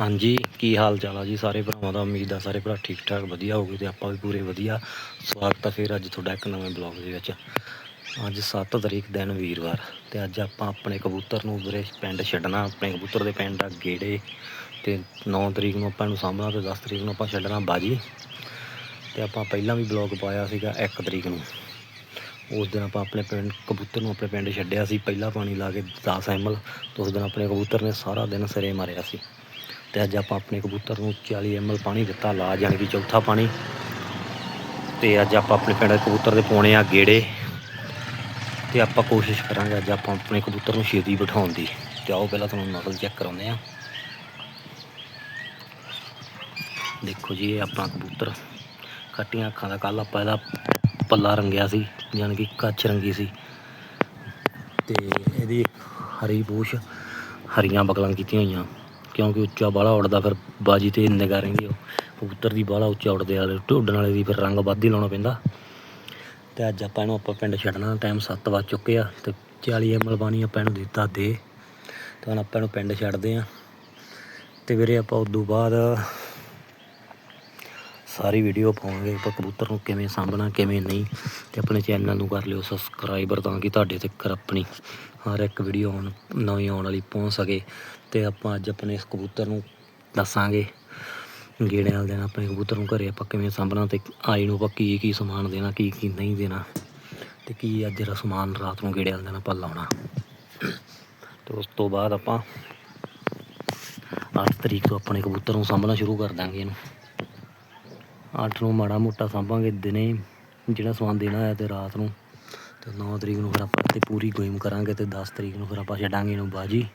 ਹਾਂਜੀ, ਕੀ ਹਾਲ ਚਾਲ ਆ ਜੀ ਸਾਰੇ ਭਰਾਵਾਂ ਦਾ? ਉਮੀਦ ਆ ਸਾਰੇ ਭਰਾ ਠੀਕ ਠਾਕ, ਵਧੀਆ ਹੋਗੇ ਤੇ ਆਪਾਂ ਵੀ ਪੂਰੇ ਵਧੀਆ। ਸਵਾਗਤ ਆ ਫਿਰ ਅੱਜ ਤੁਹਾਡਾ ਇੱਕ ਨਵੇਂ ਬਲੌਗ ਦੇ ਵਿੱਚ। ਅੱਜ 7 ਤਰੀਕ ਦਿਨ ਵੀਰਵਾਰ ਤੇ ਅੱਜ ਆਪਾਂ ਆਪਣੇ ਕਬੂਤਰ ਨੂੰ ਉਧਰੇ ਪਿੰਡ ਛੱਡਣਾ, ਆਪਣੇ ਕਬੂਤਰ ਦੇ ਪਿੰਡ ਆ ਗੇੜੇ ਤੇ 9 ਤਰੀਕ ਨੂੰ ਆਪਾਂ ਨੂੰ ਸਾਂਭਣਾ ਤੇ 10 ਤਰੀਕ ਨੂੰ ਆਪਾਂ ਛੱਡਣਾ ਬਾਜੀ। ਤੇ ਆਪਾਂ ਪਹਿਲਾਂ ਵੀ ਬਲੌਗ ਪਾਇਆ ਸੀਗਾ 1 ਤਰੀਕ ਨੂੰ। ਉਸ ਦਿਨ ਆਪਾਂ ਆਪਣੇ ਪਿੰਡ, ਕਬੂਤਰ ਨੂੰ ਆਪਣੇ ਪਿੰਡ ਛੱਡਿਆ ਸੀ, ਪਹਿਲਾ ਪਾਣੀ ਲਾ ਕੇ 10 ਐਮਲ ਉਸ ਦਿਨ ਆਪਣੇ ਕਬੂਤਰ ਨੇ ਸਾਰਾ ਦਿਨ ਸਿਰੇ ਮਾਰਿਆ ਸੀ। ਤੇ ਅੱਜ ਆਪਾਂ ਆਪਣੇ ਕਬੂਤਰ ਨੂੰ 40 ਐਮਐਲ ਪਾਣੀ ਦਿੱਤਾ, ਲਾ ਜਾਣੀ ਕਿ ਚੌਥਾ ਪਾਣੀ। ਤੇ ਅੱਜ ਆਪਾਂ ਆਪਣੇ ਪਿੰਡ ਦੇ ਕਬੂਤਰ ਦੇ ਪਾਉਣੇ ਆ ਗੇੜੇ। ਤੇ ਆਪਾਂ ਕੋਸ਼ਿਸ਼ ਕਰਾਂਗੇ ਅੱਜ ਆਪਾਂ ਆਪਣੇ ਕਬੂਤਰ ਨੂੰ ਛੇਤੀ ਬਿਠਾਉਣ ਦੀ। ਤੇ ਆਓ ਪਹਿਲਾਂ ਤੁਹਾਨੂੰ ਨਕਲ ਚੈੱਕ ਕਰਾਉਂਦੇ ਆ। ਦੇਖੋ ਜੀ, ਇਹ ਆਪਣਾ ਕਬੂਤਰ ਕੱਟੀਆਂ ਅੱਖਾਂ ਦਾ ਕੱਲ ਆਪਾਂ ਇਹਦਾ ਪੱਲਾ ਰੰਗਿਆ ਸੀ ਯਾਨੀ ਕਿ ਕੱਚ ਰੰਗੀ ਸੀ। ਤੇ ਇਹਦੀ ਹਰੀ ਪੂਛ ਹਰੀਆਂ ਬਗਲਾਂ ਕੀਤੀਆਂ ਹੋਈਆਂ। ਕਿਉਂਕਿ ਉੱਚਾ ਬਾਲਾ ਉੱਡਦਾ, ਫਿਰ ਬਾਜੀ ਤੇ ਨਿਗਾਹ ਰਹਿੰਦੀ ਉਹ। ਕਬੂਤਰ ਦੀ ਬਾਲਾ ਉੱਚਾ ਉੱਡਦੇ ਵਾਲੇ ਢੋਡਣ ਵਾਲੇ ਦੀ ਫਿਰ ਰੰਗ ਵੱਧ ਹੀ ਲਾਉਣਾ ਪੈਂਦਾ। ਤੇ ਅੱਜ ਆਪਾਂ ਇਹਨੂੰ ਆਪਾਂ ਪਿੰਡ ਛੱਡਣਾ ਟਾਈਮ 7 ਵੱਜ ਚੁੱਕੇ ਆ, ਤੇ 40 ਐਮਐਲ ਪਾਣੀ ਆਪਾਂ ਇਹਨੂੰ ਦਿੱਤਾ ਦੇ। ਤੇ ਹੁਣ ਆਪਾਂ ਇਹਨੂੰ ਪਿੰਡ ਛੱਡਦੇ ਆ। ਤੇ ਵੀਰੇ ਆਪਾਂ ਉਦੋਂ ਬਾਅਦ ਸਾਰੀ ਵੀਡੀਓ ਪਾਵਾਂਗੇ, ਆਪਾਂ ਕਬੂਤਰ ਨੂੰ ਕਿਵੇਂ ਸਾਂਭਣਾ, ਕਿਵੇਂ ਨਹੀਂ। ਤੇ ਆਪਣੇ ਚੈਨਲ ਨੂੰ ਕਰ ਲਿਓ ਸਬਸਕ੍ਰਾਈਬਰ ਤਾਂ ਕਿ ਤੁਹਾਡੇ ਤੱਕ ਆਪਣੀ ਹਰ ਇੱਕ ਵੀਡੀਓ ਆਉਣ, ਨਵੀਂ ਆਉਣ ਵਾਲੀ ਪਹੁੰਚ ਸਕੇ। ਤੇ ਆਪਾਂ ਅੱਜ ਆਪਣੇ ਇਸ ਕਬੂਤਰ ਨੂੰ ਦੱਸਾਂਗੇ। ਗੇੜੇ ਨਾਲ ਦੇਣਾ ਆਪਣੇ ਕਬੂਤਰ ਨੂੰ ਘਰੇ ਆਪਾਂ ਕਿਵੇਂ ਸਾਂਭਣਾ ਤੇ ਆਈ ਨੂੰ ਆਪਾਂ ਕੀ ਕੀ ਸਮਾਨ ਦੇਣਾ, ਕੀ ਕੀ ਨਹੀਂ ਦੇਣਾ ਤੇ ਕੀ ਅੱਜ ਦਾ ਸਮਾਨ ਰਾਤ ਨੂੰ ਗੇੜੇ ਨਾਲ ਦੇਣਾ ਆਪਾਂ ਲਾਉਣਾ। ਤੇ ਉਸ ਤੋਂ ਬਾਅਦ ਆਪਾਂ 8 ਤਰੀਕ ਤੋਂ ਆਪਣੇ ਕਬੂਤਰ ਨੂੰ ਸਾਂਭਣਾ ਸ਼ੁਰੂ ਕਰ ਦਾਂਗੇ ਇਹਨੂੰ। 8 ਨੂੰ ਮਾੜਾ ਮੋਟਾ ਸਾਂਭਾਂਗੇ ਦਿਨੇ ਜਿਹੜਾ ਸਮਾਨ ਦੇਣਾ ਹੈ ਤੇ ਰਾਤ ਨੂੰ। ਤੇ 9 ਤਰੀਕ ਨੂੰ ਫਿਰ ਆਪਾਂ ਤੇ ਪੂਰੀ ਗੋਇਮ ਕਰਾਂਗੇ ਤੇ 10 ਤਰੀਕ ਨੂੰ ਫਿਰ ਆਪਾਂ ਛੱਡਾਂਗੇ ਇਹਨੂੰ ਬਾਜੀ।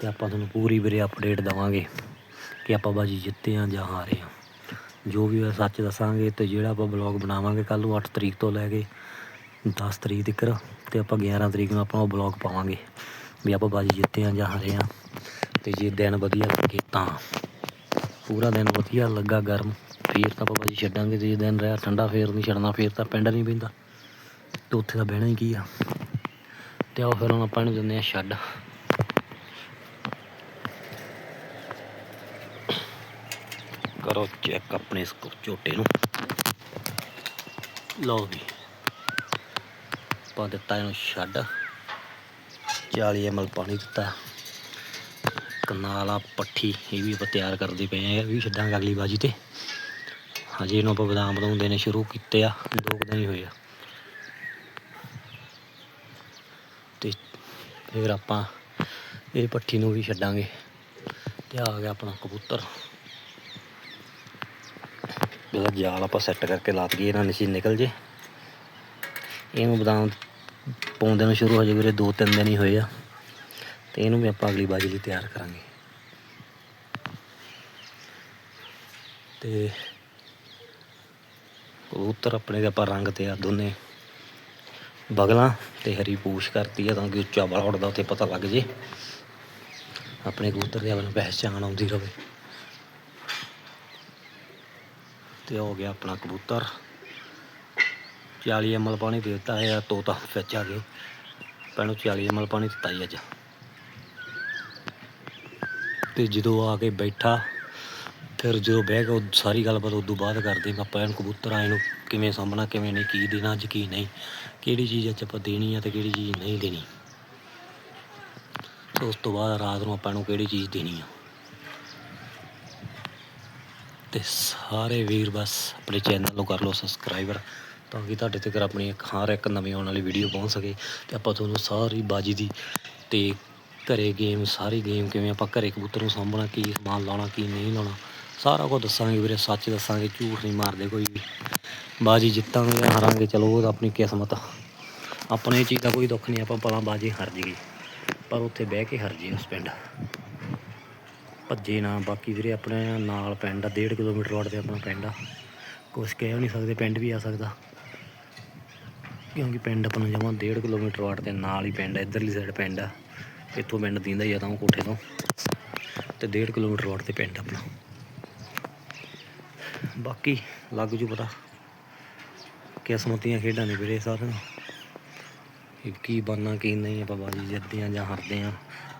ਤੇ ਆਪਾਂ ਤੁਹਾਨੂੰ ਪੂਰੀ ਵੀਰੇ ਅਪਡੇਟ ਦਵਾਂਗੇ ਕਿ ਆਪਾਂ ਬਾਜੀ ਜਿੱਤੇ ਆ ਜਾਂ ਹਾਰੇ ਆ। ਜੋ ਵੀ ਹੋਇਆ ਸੱਚ ਦੱਸਾਂਗੇ ਤੇ ਜਿਹੜਾ ਆਪਾਂ ਬਲੌਗ ਬਣਾਵਾਂਗੇ ਕੱਲ ਨੂੰ 8 ਤਰੀਕ ਤੋਂ ਲੈ ਕੇ 10 ਤਰੀਕ ਤੱਕ ਤੇ ਆਪਾਂ 11 ਤਰੀਕ ਨੂੰ ਆਪਾਂ ਉਹ ਬਲੌਗ ਪਾਵਾਂਗੇ ਵੀ ਆਪਾਂ ਬਾਜੀ ਜਿੱਤੇ ਆ ਜਾਂ ਹਾਰੇ ਆ। ਤੇ ਜੇ ਦਿਨ ਵਧੀਆ ਲੱਗੇ ਤਾਂ। ਪੂਰਾ ਦਿਨ ਵਧੀਆ ਲੱਗਾ ਗਰਮ। ਫੇਰ ਤਾਂ ਆਪਾਂ ਬਾਜੀ ਛੱਡਾਂਗੇ ਤੇ ਜੇ ਦਿਨ ਰਿਹਾ ਠੰਡਾ ਫੇਰ ਨਹੀਂ ਛੱਡਣਾ, ਫੇਰ ਤਾਂ ਪਿੰਡ ਨਹੀਂ ਪੈਂਦਾ। ਤੇ ਉੱਥੇ ਤਾਂ ਬਹਿਣਾ ਹੀ ਕੀ ਆ। ਤੇ ਆਓ ਫਿਰ ਹੁਣ ਆਪਾਂ ਇਹਨੂੰ ਦਿੰਦੇ ਆ ਛੱਡ। ਕਰੋ ਚੈੱਕ ਆਪਣੇ ਇਸ ਝੋਟੇ ਨੂੰ। ਲਓ ਵੀ ਪਾ ਦਿੱਤਾ ਇਹਨੂੰ ਛੱਡ। 40 ml ਪਾਣੀ ਦਿੱਤਾ। ਕਨਾਲਾ, ਪੱਠੀ, ਇਹ ਵੀ ਆਪਾਂ ਤਿਆਰ ਕਰਦੇ ਪਏ ਆ ਵੀ ਛੱਡਾਂਗੇ ਅਗਲੀ ਬਾਜੀ ਤੇ। ਹਜੇ ਇਹਨੂੰ ਆਪਾਂ ਬਦਾਮ ਬਣਾਉਂਦੇ ਨੇ ਸ਼ੁਰੂ ਕੀਤੇ ਆ। ਦੋ ਕੁ ਦਿਨ ਹੀ ਹੋਏ ਆ। ਤੇ ਫਿਰ ਆਪਾਂ ਇਹ ਪੱਠੀ ਨੂੰ ਵੀ ਛੱਡਾਂਗੇ। ਤੇ ਆ ਗਿਆ ਆਪਣਾ ਕਬੂਤਰ। ਇਹਦਾ ਜਾਲ ਆਪਾਂ ਸੈੱਟ ਕਰਕੇ ਲਾ ਦਈਏ, ਇਹਨਾਂ ਨਿਸ਼ੀ ਨਿਕਲ ਜੇ। ਇਹਨੂੰ ਬਦਾਮ ਪਾਉਂਦੇ ਨੂੰ ਸ਼ੁਰੂ ਹੋ ਜੇ ਵੀਰੇ, ਦੋ ਤਿੰਨ ਦਿਨ ਹੀ ਹੋਏ ਆ। ਤੇ ਇਹਨੂੰ ਵੀ ਆਪਾਂ ਅਗਲੀ ਬਾਜੀ ਲਈ ਤਿਆਰ ਕਰਾਂਗੇ। ਤੇ ਕਬੂਤਰ ਆਪਣੇ ਦੇ ਆਪਾਂ ਰੰਗ ਤੇ ਆ ਦੋਨੇ। ਬਗਲਾਂ ਤੇ ਹਰੀ ਪੂਛ ਕਰਤੀ ਆ, ਤਾਂ ਕਿ ਉੱਚਾ ਬੜਾ ਉੱਡਦਾ, ਉੱਥੇ ਪਤਾ ਲੱਗ ਜੇ। ਆਪਣੇ ਕਬੂਤਰ ਦੇ ਆਪਣੀ ਪਹਿਚਾਣ ਆਉਂਦੀ ਰਵੇ। ਤੇ ਹੋ ਗਿਆ ਆਪਣਾ ਕਬੂਤਰ। 40 ml ਪਾਣੀ ਦੇ ਦਿੱਤਾ ਹੈ ਤੋਤਾ ਵਿੱਚ ਆ ਗਏ। ਪੈਣੂ 40 ml ਪਾਣੀ ਦਿੱਤਾ ਹੀ ਅੱਜ। ਤੇ ਜਦੋਂ ਆ ਕੇ ਬੈਠਾ, ਫਿਰ ਜਦੋਂ ਬਹਿ ਕੇ ਸਾਰੀ ਗੱਲਬਾਤ ਉਦੋਂ ਬਾਅਦ ਕਰਦੇ ਹਾਂ ਆਪਾਂ ਇਹਨੂੰ ਕਬੂਤਰ ਆਏ ਨੂੰ ਕਿਵੇਂ ਸਾਂਭਣਾ, ਕਿਵੇਂ ਨਹੀਂ, ਕੀ ਦੇਣਾ ਅੱਜ, ਕੀ ਨਹੀਂ, ਕਿਹੜੀ ਚੀਜ਼ ਅੱਜ ਆਪਾਂ ਦੇਣੀ ਆ ਤੇ ਕਿਹੜੀ ਚੀਜ਼ ਨਹੀਂ ਦੇਣੀ। ਉਸ ਤੋਂ ਬਾਅਦ ਰਾਤ ਨੂੰ ਆਪਾਂ ਨੂੰ ਕਿਹੜੀ ਚੀਜ਼ ਦੇਣੀ ਆ? ਤੇ ਸਾਰੇ ਵੀਰ ਬਸ ਆਪਣੇ ਚੈਨਲ ਨੂੰ ਕਰ ਲਓ ਸਬਸਕ੍ਰਾਈਬਰ, ਤਾਂ ਕਿ ਤੁਹਾਡੇ ਤੱਕ ਆਪਣੀ ਇੱਕ ਹਰ ਇੱਕ ਨਵੀਂ ਆਉਣ ਵਾਲੀ ਵੀਡੀਓ ਪਹੁੰਚ ਸਕੇ। ਤੇ ਆਪਾਂ ਤੁਹਾਨੂੰ ਸਾਰੀ ਬਾਜੀ ਦੀ ਤੇ ਘਰੇ ਗੇਮ ਸਾਰੀ ਗੇਮ ਕਿਵੇਂ ਆਪਾਂ ਘਰੇ ਕਬੂਤਰ ਨੂੰ ਸਾਂਭਣਾ, ਕੀ ਸਮਾਨ ਲਾਉਣਾ, ਕੀ ਨਹੀਂ ਲਾਉਣਾ, ਸਾਰਾ ਕੁਝ ਦੱਸਾਂਗੇ ਵੀਰੇ, ਸੱਚ ਦੱਸਾਂਗੇ, ਝੂਠ ਨਹੀਂ ਮਾਰਦੇ ਕੋਈ ਵੀ। ਬਾਜੀ ਜਿੱਤਾਂਗੇ ਜਾਂ ਹਾਰਾਂਗੇ, ਚਲੋ ਉਹ ਤਾਂ ਆਪਣੀ ਕਿਸਮਤ। ਆਪਣੇ ਚੀਜ਼ ਦਾ ਕੋਈ ਦੁੱਖ ਨਹੀਂ, ਆਪਾਂ ਭਲਾ ਬਾਜੀ ਹਾਰ ਜੀਏ ਪਰ ਉੱਥੇ ਬਹਿ ਕੇ ਹਾਰ ਜੀ ਉਸ ਪਿੰਡ। ਭੱਜੇ ਨਾ। ਬਾਕੀ ਵੀਰੇ ਆਪਣੇ ਨਾਲ ਪਿੰਡ ਆ 1.5 ਕਿਲੋਮੀਟਰ ਵਾਟ ਤੇ ਆਪਣਾ ਪਿੰਡ ਆ। ਕੁਛ ਕਹਿ ਵੀ ਨਹੀਂ ਸਕਦੇ, ਪਿੰਡ ਵੀ ਆ ਸਕਦਾ। ਕਿਉਂਕਿ ਪਿੰਡ ਆਪਣਾ ਜਮਾਂ 1.5 ਕਿਲੋਮੀਟਰ ਵਾਟ ਤੇ, ਨਾਲ ਹੀ ਪਿੰਡ ਆ, ਇਧਰਲੀ ਸਾਈਡ ਪਿੰਡ ਆ। ਇੱਥੋਂ ਪਿੰਡ ਦਿੰਦਾ ਹੀ ਆ ਤਾਂ ਕੋਠੇ ਤੋਂ। ਤੇ 1.5 ਕਿਲੋਮੀਟਰ ਵਾਟ ਤੇ ਪਿੰਡ ਆਪਣਾ। ਬਾਕੀ ਲੱਗ ਜੂ ਪਤਾ ਕਿਸਮਤੀਆਂ ਖੇਡਾਂ ਨੇ ਵੀਰੇ ਸਾਰਿਆਂ ਨੂੰ। ਕੀ ਬਾਨਾ, ਕੀ ਨਹੀਂ, ਆਪਾਂ ਬਾਜੀ ਜਿੱਤਦੇ ਆ ਜਾਂ ਹਾਰਦੇ ਆ।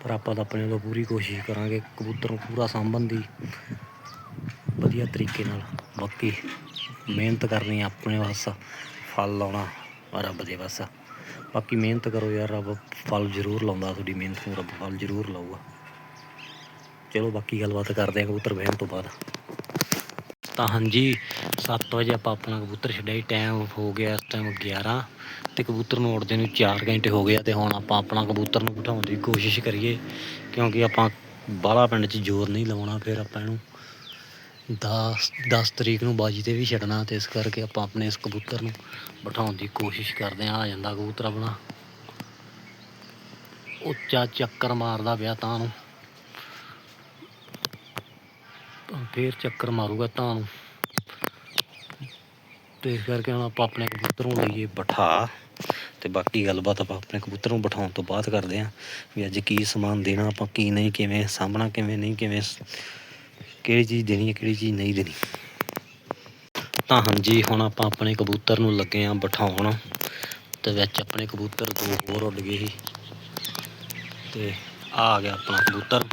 ਪਰ ਆਪਾਂ ਤਾਂ ਆਪਣੇ ਵੱਲੋਂ ਪੂਰੀ ਕੋਸ਼ਿਸ਼ ਕਰਾਂਗੇ ਕਬੂਤਰ ਨੂੰ ਪੂਰਾ ਸਾਂਭਣ ਦੀ। ਵਧੀਆ ਤਰੀਕੇ ਨਾਲ। ਬਾਕੀ ਮਿਹਨਤ ਕਰਨੀ ਆਪਣੇ ਵਾਸ ਫਲ ਲਾਉਣਾ ਰੱਬ ਦੇ ਵਾਸ ਬਾਕੀ ਮਿਹਨਤ ਕਰੋ ਯਾਰ, ਰੱਬ ਫਲ ਜ਼ਰੂਰ ਲਾਉਂਦਾ, ਤੁਹਾਡੀ ਮਿਹਨਤ ਨੂੰ ਰੱਬ ਫਲ ਜ਼ਰੂਰ ਲਾਊਗਾ। ਚਲੋ ਬਾਕੀ ਗੱਲਬਾਤ ਕਰਦੇ ਆ ਕਬੂਤਰ ਬਹਿਣ ਤੋਂ ਬਾਅਦ। ਤਾਂ ਹਾਂਜੀ 7 ਵਜੇ ਆਪਾਂ ਆਪਣਾ ਕਬੂਤਰ ਛੱਡਿਆ ਟਾਈਮ ਹੋ ਗਿਆ ਇਸ ਟਾਈਮ 11 ਤੇ ਕਬੂਤਰ ਨੂੰ ਉੱਡਦੇ ਨੂੰ 4 ਘੰਟੇ ਹੋ ਗਿਆ ਆ ਤੇ ਹੁਣ ਆਪਾਂ ਆਪਣਾ ਕਬੂਤਰ ਨੂੰ ਬਿਠਾਉਣ ਦੀ ਕੋਸ਼ਿਸ਼ ਕਰੀਏ ਕਿਉਂਕਿ ਆਪਾਂ ਬਾਹਲਾ ਪਿੰਡ 'ਚ ਜ਼ੋਰ ਨਹੀਂ ਲਾਉਣਾ ਫਿਰ ਆਪਾਂ ਇਹਨੂੰ 10 10 ਤਰੀਕ ਨੂੰ ਬਾਜੀ ਤੇ ਵੀ ਛੱਡਣਾ ਤੇ ਇਸ ਕਰਕੇ ਆਪਾਂ ਆਪਣੇ ਇਸ ਕਬੂਤਰ ਨੂੰ ਬਿਠਾਉਣ ਦੀ ਕੋਸ਼ਿਸ਼ ਕਰਦੇ ਆ ਆ ਜਾਂਦਾ ਕਬੂਤਰ ਆਪਣਾ। ਉੱਚਾ ਚੱਕਰ ਮਾਰਦਾ ਪਿਆ ਤਾਂ ਨੂੰ। ਫੇਰ ਚੱਕਰ ਮਾਰੂਗਾ ਤਾਂ ਨੂੰ। ਤੇ ਇਸ ਕਰਕੇ ਹੁਣ ਆਪਾਂ ਆਪਣੇ ਕਬੂਤਰ ਨੂੰ ਲਈਏ ਬਿਠਾ। ਤੇ ਬਾਕੀ ਗੱਲਬਾਤ ਆਪਾਂ ਆਪਣੇ ਕਬੂਤਰ ਨੂੰ ਬਿਠਾਉਣ ਤੋਂ ਬਾਅਦ ਕਰਦੇ ਆਂ ਵੀ ਅੱਜ ਕੀ ਸਮਾਨ ਦੇਣਾ, ਆਪਾਂ ਕੀ ਨਹੀਂ, ਕਿਵੇਂ ਸਾਂਭਣਾ, ਕਿਵੇਂ ਨਹੀਂ, ਕਿਵੇਂ ਕਿਹੜੀ ਚੀਜ਼ ਦੇਣੀ ਹੈ, ਕਿਹੜੀ ਚੀਜ਼ ਨਹੀਂ ਦੇਣੀ। ਤਾਂ ਹਾਂਜੀ, ਹੁਣ ਆਪਾਂ ਆਪਣੇ ਕਬੂਤਰ ਨੂੰ ਲੱਗੇ ਆਂ ਬਿਠਾਉਣ। ਤੇ ਵਿੱਚ ਆਪਣੇ ਕਬੂਤਰ ਦੋ ਹੋਰ ਉੱਡ ਗਏ ਸੀ। ਤੇ ਆ ਗਿਆ ਆਪਣਾ ਕਬੂਤਰ,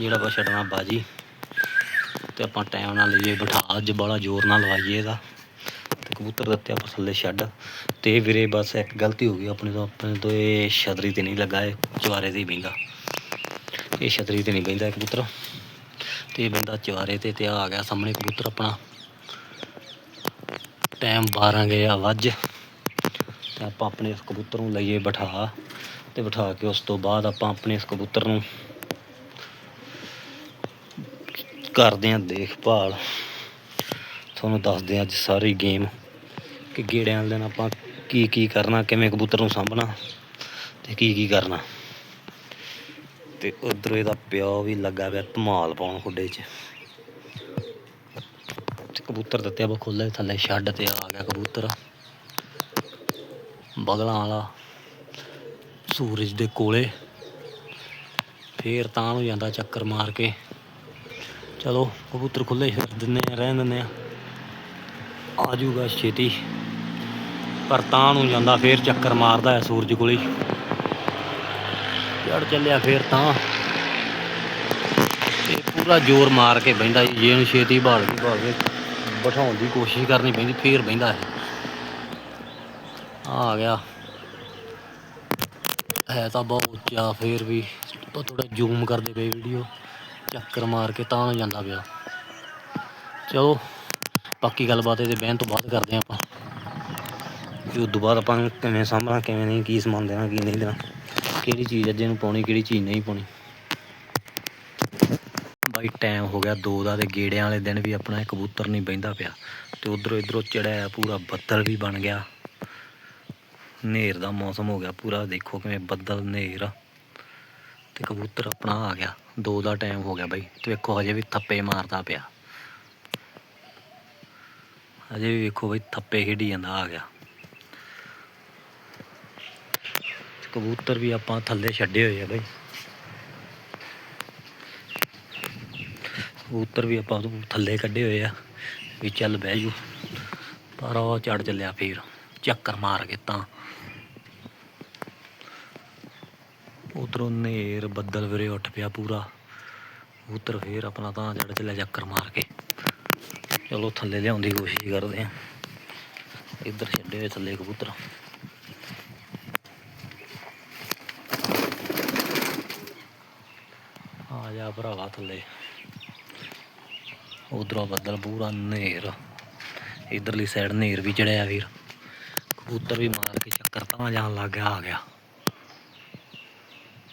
ਜਿਹੜਾ ਆਪਾਂ ਛੱਡਣਾ ਬਾਜੀ। ਤੇ ਆਪਾਂ ਟਾਈਮ ਨਾਲ ਲਈਏ ਬਿਠਾ, ਅੱਜ ਬੜਾ ਜ਼ੋਰ ਨਾਲ ਲਵਾਈਏ ਇਹਦਾ। ਤੇ ਕਬੂਤਰ ਦਿੱਤੇ ਆਪਾਂ ਥੱਲੇ ਛੱਡ। ਤੇ ਵੀਰੇ, ਬਸ ਇੱਕ ਗਲਤੀ ਹੋ ਗਈ ਆਪਣੇ ਤੋਂ ਆਪਣੇ ਤੋਂ ਇਹ ਛਤਰੀ ਤੇ ਨਹੀਂ ਲੱਗਾ, ਇਹ ਚਵਾਰੇ ਤੇ ਹੀ ਬਹਿੰਦਾ। ਇਹ ਛਤਰੀ ਤੇ ਨਹੀਂ ਬਹਿੰਦਾ ਕਬੂਤਰ। ਤੇ ਇਹ ਬਹਿੰਦਾ ਚਵਾਰੇ ਤੇ ਤੇ ਆ ਗਿਆ ਸਾਹਮਣੇ ਕਬੂਤਰ ਆਪਣਾ। ਟਾਈਮ 12 ਗਿਆ ਵੱਜ। ਤੇ ਆਪਾਂ ਆਪਣੇ ਇਸ ਕਬੂਤਰ ਨੂੰ ਲਈਏ ਬਿਠਾ। ਤੇ ਬਿਠਾ ਕੇ ਉਸ ਤੋਂ ਬਾਅਦ ਆਪਾਂ ਆਪਣੇ ਇਸ ਕਬੂਤਰ ਨੂੰ ਕਰਦੇ ਆਂ ਦੇਖਭਾਲ। ਤੁਹਾਨੂੰ ਦੱਸਦੇ ਆਂ ਅੱਜ ਸਾਰੀ ਗੇਮ ਕਿ ਗੇੜਿਆਂ ਵਾਲੇ ਦਿਨ ਆਪਾਂ ਕੀ ਕੀ ਕਰਨਾ, ਕਿਵੇਂ ਕਬੂਤਰ ਨੂੰ ਸਾਂਭਣਾ ਤੇ ਕੀ ਕੀ ਕਰਨਾ। ਤੇ ਉਧਰ ਇਹਦਾ ਪਿਓ ਵੀ ਲੱਗਾ ਪਿਆ ਧਮਾਲ ਪਾਉਣ ਖੁੱਡੇ 'ਚ। ਤੇ ਕਬੂਤਰ ਦਿੱਤੇ ਆਪਾਂ ਖੁੱਲੇ ਥੱਲੇ, ਛੱਡ ਤੇ ਆ ਗਿਆ ਕਬੂਤਰ। ਬਗਲਾਂ ਵਾਲਾ ਸੂਰਜ ਦੇ ਕੋਲੇ। ਫੇਰ ਤਾਂ ਨੂੰ ਜਾਂਦਾ ਚੱਕਰ ਮਾਰ ਕੇ। ਚਲੋ, ਕਬੂਤਰ ਖੁੱਲੇ ਛੱਡ ਦਿੰਨੇ ਆ ਰਹਿਣ ਦਿੰਨੇ ਆ ਆ ਜਾਊਗਾ ਛੇਤੀ। ਪਰ ਤਾਂ ਨੂੰ ਜਾਂਦਾ, ਫੇਰ ਚੱਕਰ ਮਾਰਦਾ ਹੈ ਸੂਰਜ ਕੋਲੇ ਚੜ ਚੱਲਿਆ ਫੇਰ ਤਾਂ। ਤੇ ਪੂਰਾ ਜ਼ੋਰ ਮਾਰ ਕੇ ਬਹਿੰਦਾ ਜੀ, ਜੇ ਨੂੰ ਛੇਤੀ ਭਾਲ ਕੇ ਭਾਲ ਕੇ ਬਿਠਾਉਣ ਦੀ ਕੋਸ਼ਿਸ਼ ਕਰਨੀ ਪੈਂਦੀ, ਫੇਰ ਬਹਿੰਦਾ ਹੈ ਆ ਗਿਆ। ਹੈ ਤਾਂ ਬਹੁਤ ਉੱਚਾ, ਫੇਰ ਵੀ ਉਹ ਥੋੜਾ ਜ਼ੂਮ ਕਰਦੇ ਪਏ ਵੀਡੀਓ। ਚੱਕਰ ਮਾਰ ਕੇ ਤਾਂ ਨੂੰ ਜਾਂਦਾ ਪਿਆ। ਚਲੋ, ਬਾਕੀ ਗੱਲਬਾਤ ਇਹਦੇ ਬਹਿਣ ਤੋਂ ਬਾਅਦ ਕਰਦੇ ਹਾਂ ਆਪਾਂ। ਕਿ ਉਸ ਤੋਂ ਬਾਅਦ ਆਪਾਂ ਕਿਵੇਂ ਸਾਂਭਣਾ, ਕਿਵੇਂ ਨਹੀਂ, ਕੀ ਸਮਾਨ ਦੇਣਾ, ਕੀ ਨਹੀਂ ਦੇਣਾ। ਕਿਹੜੀ ਚੀਜ਼ ਅੱਜੇ ਨੂੰ ਪਾਉਣੀ, ਕਿਹੜੀ ਚੀਜ਼ ਨਹੀਂ ਪਾਉਣੀ। ਬਾਈ ਟਾਈਮ ਹੋ ਗਿਆ ਦੋ ਦਾ ਤੇ ਗੇੜਿਆਂ ਵਾਲੇ ਦਿਨ ਵੀ ਆਪਣਾ ਕਬੂਤਰ ਨਹੀਂ ਬਹਿੰਦਾ ਪਿਆ। ਤੇ ਉਧਰੋਂ ਇਧਰੋਂ ਚੜਿਆ, ਪੂਰਾ ਬੱਦਲ ਵੀ ਬਣ ਗਿਆ। ਹਨੇਰ ਦਾ ਮੌਸਮ ਹੋ ਗਿਆ ਪੂਰਾ, ਦੇਖੋ ਕਿਵੇਂ ਬੱਦਲ ਹਨੇਰ ਤੇ ਕਬੂਤਰ ਆਪਣਾ ਆ ਗਿਆ। ਦੋ ਦਾ ਟਾਈਮ ਹੋ ਗਿਆ ਬਾਈ। ਤੇ ਵੇਖੋ, ਹਜੇ ਵੀ ਥੱਪੇ ਮਾਰਦਾ ਪਿਆ। ਹਜੇ ਵੀ ਵੇਖੋ ਬਾਈ, ਥੱਪੇ ਖੇਡੀ ਜਾਂਦਾ, ਆ ਗਿਆ। ਕਬੂਤਰ ਵੀ ਆਪਾਂ ਥੱਲੇ ਛੱਡੇ ਹੋਏ ਆ ਬਾਈ। ਕਬੂਤਰ ਵੀ ਆਪਾਂ ਥੱਲੇ ਕੱਢੇ ਹੋਏ ਆ। ਵੀ ਚੱਲ ਬਹਿ ਜੂ। ਪਰ ਉਹ ਚੜ ਚੱਲਿਆ ਫੇਰ। ਚੱਕਰ ਮਾਰ ਕੇ ਤਾਂ। ਉਧਰੋਂ ਨੇਰ ਬੱਦਲ ਵੀਰੇ ਉੱਠ ਪਿਆ ਪੂਰਾ। ਕਬੂਤਰ ਫੇਰ ਆਪਣਾ ਤਾਂ ਚੜ ਚੱਲਿਆ ਚੱਕਰ ਮਾਰ ਕੇ। ਚਲੋ ਥੱਲੇ ਲਿਆਉਣ ਦੀ ਕੋਸ਼ਿਸ਼ ਕਰਦੇ ਆ ਇੱਧਰ ਛੱਡੇ ਹੋਏ ਥੱਲੇ ਕਬੂਤਰ। ਆ ਜਾ ਭਰਾਵਾ ਥੱਲੇ। ਉਧਰੋਂ ਬੱਦਲ ਪੂਰਾ ਨੇਰ। ਇਧਰਲੀ ਸਾਈਡ ਨੇਰ ਵੀ ਚੜਿਆ ਵੀਰ। ਕਬੂਤਰ ਵੀ ਮਾਰ ਕੇ ਚੱਕਰ ਤਾਂ ਜਾਣ ਲੱਗ ਗਿਆ, ਆ ਗਿਆ।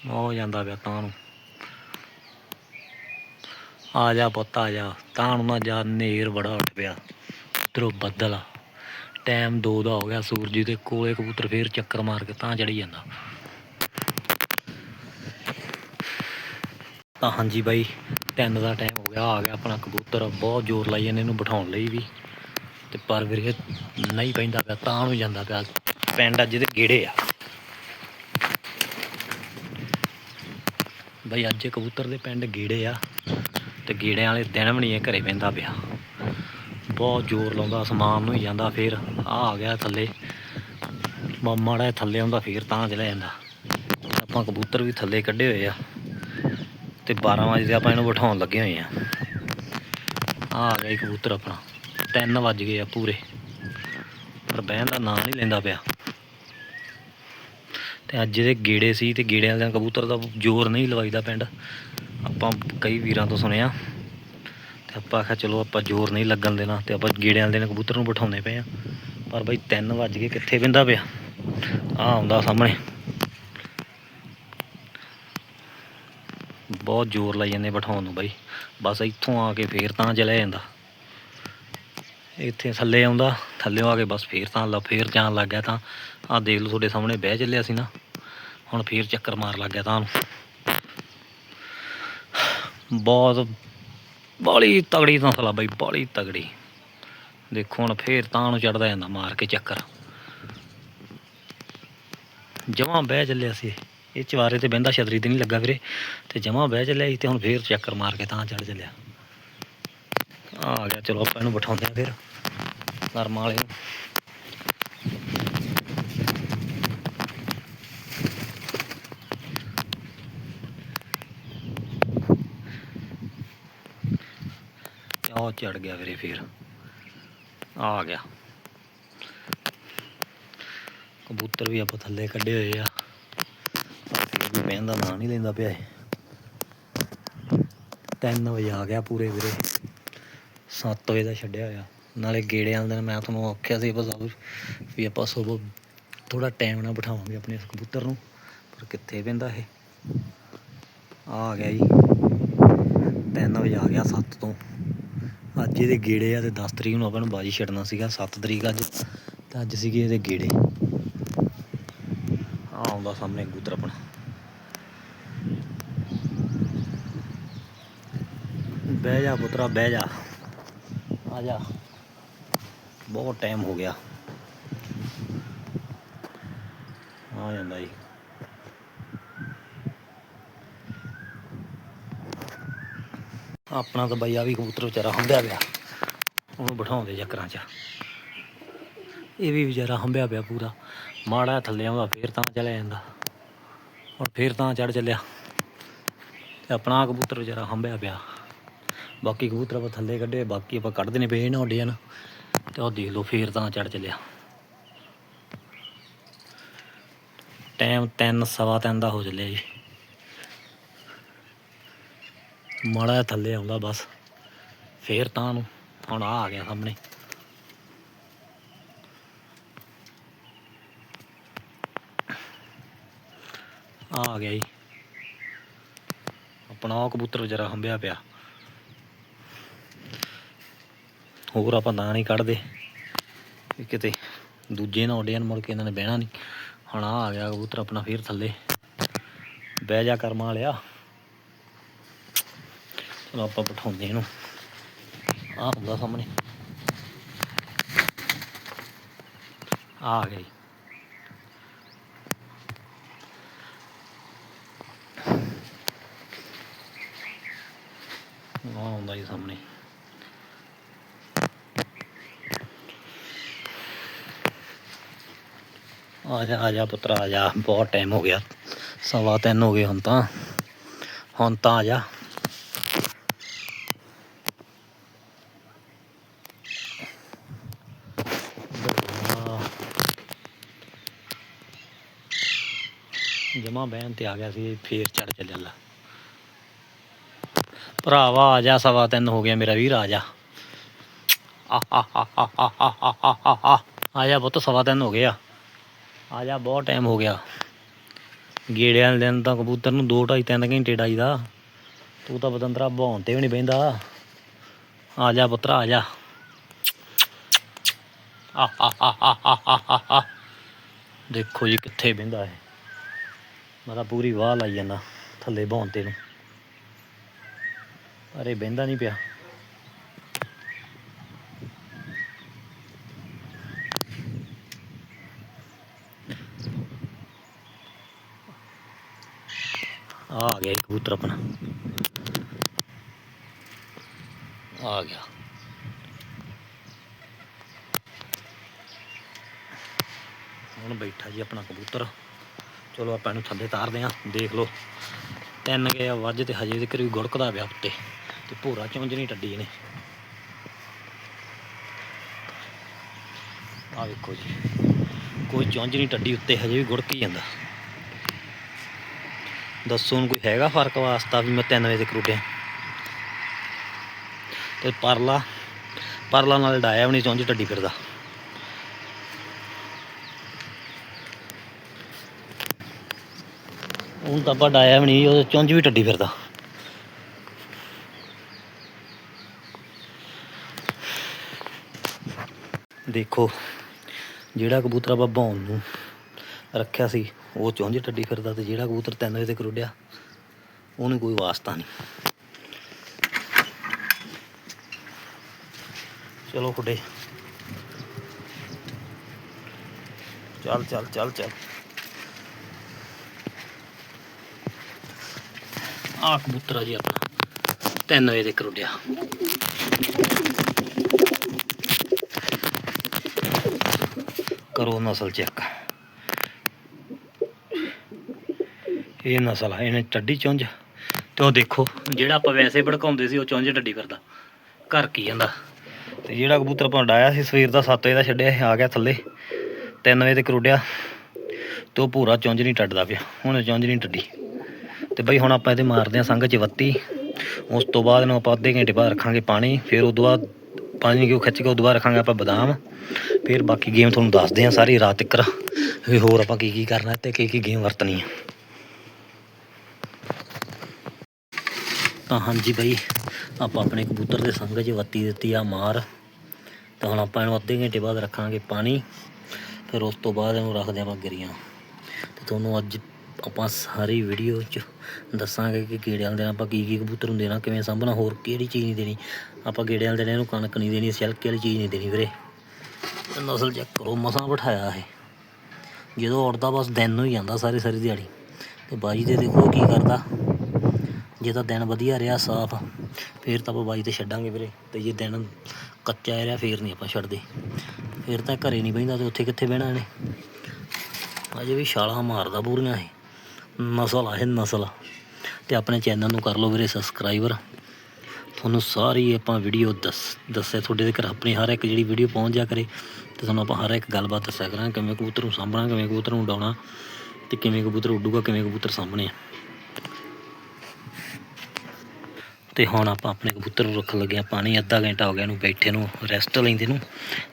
ਉਹ ਜਾਂਦਾ ਪਿਆ ਤਾਂ ਨੂੰ। ਆ ਜਾ ਪੁੱਤ, ਆ ਜਾ। ਤਾਂ ਨੂੰ ਨਾ ਜਾ ਨੇਰ ਬੜਾ ਉੱਠ ਪਿਆ। ਉਧਰੋਂ ਬੱਦਲ ਟਾਈਮ 2 ਦਾ ਹੋ ਗਿਆ ਸੂਰਜ ਦੇ, ਕੋਲੇ ਕਬੂਤਰ ਫੇਰ ਚੱਕਰ ਮਾਰ ਕੇ ਤਾਂ ਚੜੀ ਜਾਂਦਾ। ਤਾਂ ਹਾਂਜੀ ਬਾਈ 3 ਦਾ ਟਾਈਮ ਹੋ ਗਿਆ, ਆ ਗਿਆ ਆਪਣਾ ਕਬੂਤਰ। ਬਹੁਤ ਜ਼ੋਰ ਲਾਈ ਜਾਂਦੇ ਇਹਨੂੰ ਬਿਠਾਉਣ ਲਈ ਵੀ। ਤੇ ਪਰ ਵੀਰੇ ਨਹੀਂ ਪੈਂਦਾ ਪਿਆ, ਤਾਂ ਨੂੰ ਜਾਂਦਾ ਪਿਆ। ਪਿੰਡ ਅੱਜ ਦੇ ਗੇੜੇ ਆ। ਬਾਈ ਅੱਜ ਕਬੂਤਰ ਦੇ ਪਿੰਡ ਗੇੜੇ ਆ ਤੇ ਗੇੜਿਆਂ ਵਾਲੇ ਦਿਨ ਵੀ ਨਹੀਂ ਇਹ ਘਰੇ ਪੈਂਦਾ ਪਿਆ। ਬਹੁਤ ਜ਼ੋਰ ਲਾਉਂਦਾ ਅਸਮਾਨ ਨੂੰ ਹੀ ਜਾਂਦਾ, ਫੇਰ ਆ ਆ ਗਿਆ ਥੱਲੇ। ਮਾ- ਮਾੜਾ ਥੱਲੇ ਆਉਂਦਾ, ਫੇਰ ਤਾਂ ਚਲਾ ਜਾਂਦਾ। ਆਪਾਂ ਕਬੂਤਰ ਵੀ ਥੱਲੇ ਕੱਢੇ ਹੋਏ ਆ ਤੇ 12 ਵਜੇ ਆਪਾਂ ਇਹਨੂੰ ਬਿਠਾਉਣ ਲੱਗੇ ਹੋਏ ਆ। ਆ ਗਿਆ ਕਬੂਤਰ ਆਪਣਾ। 3 ਵੱਜ ਗਏ ਆ ਪੂਰੇ। ਪਰ ਬਹਿਣ ਦਾ ਨਾਂ ਨਹੀਂ ਲੈਂਦਾ ਪਿਆ। ਤੇ ਅੱਜ ਇਹਦੇ ਗੇੜੇ ਸੀ ਤੇ ਗੇੜਿਆਂ ਦੇ ਕਬੂਤਰ ਦਾ ਜ਼ੋਰ ਨਹੀਂ ਲਵਾਈਦਾ ਪਿੰਡ। ਆਪਾਂ ਕਈ ਵੀਰਾਂ ਤੋਂ ਸੁਣਿਆ ਤੇ ਆਪਾਂ ਆਖਿਆ ਚਲੋ ਆਪਾਂ ਜ਼ੋਰ ਨਹੀਂ ਲੱਗਣ ਦੇਣਾ ਤੇ ਆਪਾਂ ਗੇੜਿਆਂ ਵਾਲੇ ਨੇ ਕਬੂਤਰ ਨੂੰ ਬਿਠਾਉਂਦੇ ਪਏ ਆ। ਪਰ ਬਾਈ 3 ਵੱਜ ਗਏ, ਕਿੱਥੇ ਬਿੰਦਾ ਪਿਆ? ਆ ਆਉਂਦਾ ਸਾਹਮਣੇ। ਬਹੁਤ ਜ਼ੋਰ ਲਾਈ ਜਾਂਦੇ ਬਿਠਾਉਣ ਨੂੰ ਬਾਈ। ਬਸ ਇੱਥੋਂ ਆ ਕੇ ਫੇਰ ਤਾਂ ਚਲੇ ਜਾਂਦਾ। ਇੱਥੇ ਥੱਲੇ ਆਉਂਦਾ, ਥੱਲੇ ਆ ਕੇ ਬਸ ਫੇਰ ਤਾਂ ਲਾ, ਫੇਰ ਜਾਣ ਲੱਗ ਗਿਆ ਤਾਂ ਆਹ ਦੇਖ ਲਓ ਤੁਹਾਡੇ ਸਾਹਮਣੇ ਬਹਿ ਚੱਲਿਆ ਸੀ ਨਾ। ਹੁਣ ਫੇਰ ਚੱਕਰ ਮਾਰ ਲੱਗ ਗਿਆ ਤਾਂ ਉਹਨੂੰ ਬਹੁਤ ਬਾਲੀ ਤਗੜੀ ਤਾਂ ਆ ਬਾਈ, ਬਾਲੀ ਤਗੜੀ। ਦੇਖੋ ਹੁਣ ਫੇਰ ਤਾਂ ਨੂੰ ਚੜਦਾ ਜਾਂਦਾ ਮਾਰ ਕੇ ਚੱਕਰ। ਜਮਾਂ ਬਹਿ ਚੱਲਿਆ ਸੀ ਇਹ। ਚਵਾਰੇ ਤੇ ਬਹਿੰਦਾ ਛਤਰੀ ਤੇ ਨਹੀਂ ਲੱਗਾ ਵੀਰੇ। ਤੇ ਜਮਾਂ ਬਹਿ ਚੱਲਿਆ ਸੀ ਤੇ ਹੁਣ ਫੇਰ ਚੱਕਰ ਮਾਰ ਕੇ ਤਾਂ ਚੜ ਚੱਲਿਆ। ਆ ਗਿਆ, ਚਲੋ ਆਪਾਂ ਇਹਨੂੰ ਬਿਠਾਉਂਦੇ ਆ ਫਿਰ। ਨਰਮ ਵਾਲੇ ਨੂੰ। ਉਹ ਚੜ ਗਿਆ ਵੀਰੇ ਫੇਰ। ਆ ਗਿਆ। ਕਬੂਤਰ ਵੀ ਆਪਾਂ ਥੱਲੇ ਕੱਢੇ ਹੋਏ ਆ। ਵੀ ਬਹਿਣ ਦਾ ਨਾਂ ਨਹੀਂ ਲੈਂਦਾ ਪਿਆ ਇਹ। 3 ਵਜੇ ਆ ਗਿਆ ਪੂਰੇ ਵੀਰੇ। 7 ਵਜੇ ਦਾ ਛੱਡਿਆ ਹੋਇਆ। ਨਾਲੇ ਗੇੜੇ ਵਾਲੇ ਦਿਨ ਮੈਂ ਤੁਹਾਨੂੰ ਆਖਿਆ ਸੀ ਬਸ ਵੀ ਆਪਾਂ ਸਵੇਰ ਥੋੜਾ ਟਾਈਮ ਨਾਲ ਬਿਠਾਵਾਂਗੇ ਆਪਣੇ ਇਸ ਕਬੂਤਰ ਨੂੰ। ਪਰ ਕਿੱਥੇ ਪੈਂਦਾ ਇਹ? ਆ ਗਿਆ ਜੀ। 3 ਵਜੇ ਆ ਗਿਆ 7 ਤੋਂ। ਅੱਜ ਇਹਦੇ ਗੇੜੇ ਆ ਤੇ 10 ਤਰੀਕ ਨੂੰ ਆਪਾਂ ਨੂੰ ਬਾਜੀ ਛੱਡਣਾ ਸੀਗਾ 7 ਤਰੀਕ ਅੱਜ, ਤੇ ਅੱਜ ਸੀਗੇ ਇਹਦੇ ਗੇੜੇ। ਆਉਂਦਾ ਸਾਹਮਣੇ ਕਬੂਤਰ ਆਪਣਾ। ਬਹਿ ਜਾ ਪੁੱਤਰਾ, ਬਹਿ ਜਾ। ਆ ਜਾ। ਬਹੁਤ ਟਾਈਮ ਹੋ ਗਿਆ। ਆ ਜਾਂਦਾ ਜੀ। ਆਪਣਾ ਤਾਂ ਬਈ ਆ ਵੀ ਕਬੂਤਰ ਵਿਚਾਰਾ ਹੰਭਿਆ ਪਿਆ। ਉਹਨੂੰ ਬਿਠਾਉਂਦੇ ਚੱਕਰਾਂ 'ਚ। ਇਹ ਵੀ ਵਿਚਾਰਾ ਹੰਭਿਆ ਪਿਆ ਪੂਰਾ। ਮਾੜਾ ਥੱਲੇ ਆਉਂਦਾ, ਫੇਰ ਤਾਂ ਚਲਿਆ ਜਾਂਦਾ। ਹੁਣ ਫੇਰ ਤਾਂ ਚੜ ਚੱਲਿਆ। ਤੇ ਆਪਣਾ ਕਬੂਤਰ ਵਿਚਾਰਾ ਹੰਭਿਆ ਪਿਆ। ਬਾਕੀ ਕਬੂਤਰ ਆਪਾਂ ਥੱਲੇ ਕੱਢੇ, ਬਾਕੀ ਆਪਾਂ ਕੱਢਦੇ ਨੇ ਪਏ ਨਾ ਉੱਡੇ ਨਾ। ਤੇ ਉਹ ਦੇਖ ਲਓ, ਫੇਰ ਤਾਂ ਚੜ ਚੱਲਿਆ। ਟਾਈਮ 3 ਸਵਾ ਤਿੰਨ ਦਾ ਹੋ ਚੱਲਿਆ ਜੀ। ਮਾੜਾ ਜਿਹਾ ਥੱਲੇ ਆਉਂਦਾ ਬਸ। ਫੇਰ ਤਾਂ ਨੂੰ ਹੁਣ ਆ ਆ ਗਿਆ ਸਾਹਮਣੇ। ਆ ਗਿਆ ਜੀ। ਆਪਣਾ ਉਹ ਕਬੂਤਰ ਵਿਚਾਰਾ ਹੰਬਿਆ ਪਿਆ। ਹੋਰ ਆਪਾਂ ਨਾਂ ਨਹੀਂ ਕੱਢਦੇ। ਕਿਤੇ ਦੂਜੇ ਨਾ ਉੱਡਿਆਂ ਮੁੜ ਕੇ ਇਹਨਾਂ ਨੇ ਬਹਿਣਾ ਨਹੀਂ। ਹੁਣ ਆ ਆ ਗਿਆ ਕਬੂਤਰ ਆਪਣਾ ਫੇਰ ਥੱਲੇ। ਬਹਿ ਜਾ ਕਰਮਾ ਵਾਲਿਆ। ਚਲੋ ਆਪਾਂ ਬਿਠਾਉਂਦੇ ਇਹਨੂੰ। ਆ ਹੁੰਦਾ ਸਾਹਮਣੇ। ਆ ਗਈ ਆ ਹੁੰਦਾ ਜੀ ਸਾਹਮਣੇ। ਆ ਜਾ ਆ ਜਾ ਪੁੱਤਰਾ, ਆ ਜਾ। ਬਹੁਤ ਟਾਈਮ ਹੋ ਗਿਆ। ਸਵਾ ਤਿੰਨ ਹੋ ਗਏ ਹੁਣ ਤਾਂ। ਹੁਣ ਤਾਂ ਆ ਜਾ। ਸਮਾਂ ਬਹਿਣ ਤੇ ਆ ਗਿਆ ਸੀ, ਫੇਰ ਚੜ ਚੱਲ ਲਾ। ਭਰਾਵਾ ਆ ਜਾ, ਸਵਾ ਤਿੰਨ ਹੋ ਗਿਆ ਮੇਰਾ ਵੀਰ, ਆ ਜਾ। ਆ ਜਾ ਪੁੱਤ, ਸਵਾ ਤਿੰਨ ਹੋ ਗਿਆ। ਆ ਜਾ, ਬਹੁਤ ਟਾਈਮ ਹੋ ਗਿਆ। ਗੇੜਿਆਂ ਵਾਲੇ ਦਿਨ ਤਾਂ ਕਬੂਤਰ ਨੂੰ 2 2.5 3 ਘੰਟੇ ਡਾਈਦਾ। ਤੂੰ ਤਾਂ ਬਦੰਦਰਾ ਭੌਂ ਤੇ ਵੀ ਨਹੀਂ ਬੈਂਦਾ ਆ ਜਾ ਪੁੱਤਰਾ, ਆ ਜਾ। ਦੇਖੋ ਜੀ ਕਿੱਥੇ ਬੈਂਦਾ ਹੈ ਮੈਂ ਤਾਂ ਪੂਰੀ ਵਾਹ ਲਾਈ ਜਾਂਦਾ, ਥੱਲੇ ਭੌਣ ਤੇ ਨੂੰ। ਅਰੇ ਬਹਿੰਦਾ ਨਹੀਂ ਪਿਆ। ਆ ਗਿਆ ਕਬੂਤਰ ਆਪਣਾ। ਆ ਗਿਆ। ਹੁਣ ਬੈਠਾ ਜੀ ਆਪਣਾ ਕਬੂਤਰ। ਚਲੋ ਆਪਾਂ ਇਹਨੂੰ ਥੱਲੇ ਤਾਰਦੇ ਆਂ ਦੇਖ ਲਓ। ਤਿੰਨ ਗਏ ਵੱਜ ਤੇ ਹਜੇ ਤੱਕ ਵੀ ਗੁੜਕਦਾ ਪਿਆ ਉੱਤੇ ਤੇ ਭੂਰਾ ਚੁੰਝ ਨਹੀਂ ਟੱਡੀ ਨੇ ਆ ਵੇਖੋ ਜੀ, ਕੋਈ ਚੁੰਝ ਨਹੀਂ ਟੱਡੀ ਉੱਤੇ, ਹਜੇ ਵੀ ਗੁੜਕ ਹੀ ਜਾਂਦਾ। ਦੱਸੋ ਨੂੰ ਕੋਈ ਹੈਗਾ ਫ਼ਰਕ ਵਾਸਤਾ ਵੀ ਮੈਂ 3 ਵਜੇ ਤੱਕ ਉੱਡਿਆ ਤੇ ਪਰਲਾ ਪਰਲਾ ਨਾਲ ਡਾਇਆ ਵੀ ਨਹੀਂ ਚੁੰਝ ਟੱਡੀ ਫਿਰਦਾ। ਹੁਣ ਤਾਂ ਆਪਾਂ ਡਾਇਆ ਵੀ ਨਹੀਂ ਉਹ ਚੁੰਝ ਵੀ ਟੱਡੀ ਫਿਰਦਾ। ਦੇਖੋ, ਜਿਹੜਾ ਕਬੂਤਰ ਆਪਾਂ ਭੌਣ ਨੂੰ ਰੱਖਿਆ ਸੀ, ਉਹ ਚੁੰਝ ਟੱਡੀ ਫਿਰਦਾ ਤੇ ਜਿਹੜਾ ਕਬੂਤਰ ਤਿੰਨ ਵਜੇ ਤੱਕ ਉੱਡਿਆ ਉਹਨੂੰ ਕੋਈ ਵਾਸਤਾ ਨਹੀਂ। ਚਲੋ ਖੁੱਡੇ। ਚੱਲ ਚੱਲ ਚੱਲ ਚੱਲ। ਆ ਕਬੂਤਰ ਆ ਜੀ ਆਪਣਾ। ਤਿੰਨ ਵਜੇ ਤੱਕ ਕਰੋੜਿਆ ਕਰੋ ਨਸਲ ਚੈੱਕ। ਇਹ ਨਸਲ ਆ, ਇਹਨੇ ਟੱਡੀ ਚੁੰਝ। ਤੇ ਉਹ ਦੇਖੋ, ਜਿਹੜਾ ਆਪਾਂ ਵੈਸੇ ਭੜਕਾਉਂਦੇ ਸੀ, ਉਹ ਚੁੰਝ ਟੱਡੀ ਕਰਦਾ। ਘਰ ਕੀ ਜਾਂਦਾ। ਤੇ ਜਿਹੜਾ ਕਬੂਤਰ ਆਪਾਂ ਡਾਇਆ ਸੀ, ਸਵੇਰ ਦਾ 7 ਵਜੇ ਦਾ ਛੱਡਿਆ ਆ ਗਿਆ ਥੱਲੇ। 3 ਵਜੇ ਤੇ ਕਰੋੜਿਆ ਤੇ ਉਹ ਪੂਰਾ ਚੁੰਝ ਨਹੀਂ ਟੱਡਦਾ ਪਿਆ ਹੁਣ ਚੁੰਝ ਨਹੀਂ ਟੱਡੀ। ਤੇ ਬਈ ਹੁਣ ਆਪਾਂ ਇਹਦੇ ਮਾਰਦੇ ਆ ਸੰਗ ਚ ਵੱਤੀ। ਉਸ ਤੋਂ ਬਾਅਦ ਇਹਨੂੰ ਆਪਾਂ ਅੱਧੇ ਘੰਟੇ ਬਾਅਦ ਰੱਖਾਂਗੇ ਪਾਣੀ, ਫਿਰ ਉਸ ਤੋਂ ਬਾਅਦ ਪਾਣੀ ਕਿਉਂ ਖਿੱਚ ਕੇ ਉਸ ਤੋਂ ਬਾਅਦ ਰੱਖਾਂਗੇ ਆਪਾਂ ਬਦਾਮ। ਫਿਰ ਬਾਕੀ ਗੇਮ ਤੁਹਾਨੂੰ ਦੱਸਦੇ ਆ ਸਾਰੀ ਰਾਤ ਤੱਕ ਵੀ ਹੋਰ ਆਪਾਂ ਕੀ ਕੀ ਕਰਨਾ ਤੇ ਕੀ ਕੀ ਗੇਮ ਵਰਤਣੀ ਆ। ਤਾਂ ਹਾਂਜੀ ਬਈ, ਆਪਾਂ ਆਪਣੇ ਕਬੂਤਰ ਦੇ ਸੰਗ 'ਚ ਵੱਤੀ ਦਿੱਤੀ ਆ ਮਾਰ। ਤਾਂ ਹੁਣ ਆਪਾਂ ਇਹਨੂੰ ਅੱਧੇ ਘੰਟੇ ਬਾਅਦ ਰੱਖਾਂਗੇ ਪਾਣੀ, ਫਿਰ ਉਸ ਤੋਂ ਬਾਅਦ ਇਹਨੂੰ ਰੱਖਦੇ ਆਪਾਂ ਗਿਰੀਆਂ। ਤੇ ਤੁਹਾਨੂੰ ਅੱਜ ਆਪਾਂ ਸਾਰੀ ਵੀਡੀਓ 'ਚ ਦੱਸਾਂਗੇ ਕਿ ਗੇੜੇ ਵਾਲੇ ਦਿਨ ਆਪਾਂ ਕੀ ਕੀ ਕਬੂਤਰ ਨੂੰ ਦੇਣਾ ਕਿਵੇਂ ਸਾਂਭਣਾ, ਹੋਰ ਕਿਹੜੀ ਚੀਜ਼ ਨਹੀਂ ਦੇਣੀ। ਆਪਾਂ ਗੇੜੇ ਵਾਲੇ ਦਿਨ ਇਹਨੂੰ ਕਣਕ ਨਹੀਂ ਦੇਣੀ, ਸਿਲਕੇ ਵਾਲੀ ਚੀਜ਼ ਨਹੀਂ ਦੇਣੀ ਵੀਰੇ। ਨਸਲ ਚੈੱਕ ਕਰੋ, ਮਸਾਂ ਬਿਠਾਇਆ ਇਹ। ਜਦੋਂ ਉੜਦਾ ਬਸ ਦਿਨ ਨੂੰ ਹੀ ਜਾਂਦਾ ਸਾਰੀ ਸਾਰੀ ਦਿਹਾੜੀ। ਤੇ ਬਾਜ਼ੀ ਦੇ ਦੇਖੋ ਕੀ ਕਰਦਾ। ਜੇ ਤਾਂ ਦਿਨ ਵਧੀਆ ਰਿਹਾ ਸਾਫ਼, ਫੇਰ ਤਾਂ ਆਪਾਂ ਬਾਜ਼ੀ ਤੇ ਛੱਡਾਂਗੇ ਵੀਰੇ। ਤੇ ਜੇ ਦਿਨ ਕੱਚਾ ਰਿਹਾ, ਫੇਰ ਨਹੀਂ ਆਪਾਂ ਛੱਡਦੇ। ਫੇਰ ਤਾਂ ਘਰੇ ਨਹੀਂ ਬਹਿੰਦਾ ਤੇ ਉੱਥੇ ਕਿੱਥੇ ਬਹਿਣਾ ਇਹਨੇ। ਅਜੇ ਵੀ ਛਾਲਾਂ ਮਾਰਦਾ ਪੂਰੀਆਂ ਇਹ। ਨਸਲ ਆ, ਇਹ ਨਸਲ ਤੇ ਆਪਣੇ ਚੈਨਲ ਨੂੰ ਕਰ ਲਓ ਵੀਰੇ ਸਬਸਕ੍ਰਾਈਬਰ ਤੁਹਾਨੂੰ ਸਾਰੀ ਆਪਾਂ ਵੀਡੀਓ ਦੱਸ, ਦੱਸੇ ਤੁਹਾਡੇ ਦੇ ਘਰ ਆਪਣੀ ਹਰ ਇੱਕ ਜਿਹੜੀ ਵੀਡੀਓ ਪਹੁੰਚ ਜਾ ਕਰੇ। ਤੇ ਤੁਹਾਨੂੰ ਆਪਾਂ ਹਰ ਇੱਕ ਗੱਲਬਾਤ ਦੱਸਿਆ ਕਰਾਂਗੇ, ਕਿਵੇਂ ਕਬੂਤਰ ਨੂੰ ਸਾਂਭਣਾ, ਕਿਵੇਂ ਕਬੂਤਰ ਨੂੰ ਉਡਾਉਣਾ ਤੇ ਕਿਵੇਂ ਕਬੂਤਰ ਉੱਡੂਗਾ, ਕਿਵੇਂ ਕਬੂਤਰ ਸਾਂਭਣੇ ਆ। ਤੇ ਹੁਣ ਆਪਾਂ ਆਪਣੇ ਕਬੂਤਰ ਨੂੰ ਰੱਖਣ ਲੱਗੇ ਆ ਪਾਣੀ, ਅੱਧਾ ਘੰਟਾ ਹੋ ਗਿਆ ਇਹਨੂੰ ਬੈਠੇ ਨੂੰ ਰੈਸਟ ਲੈਂਦੇ ਨੂੰ।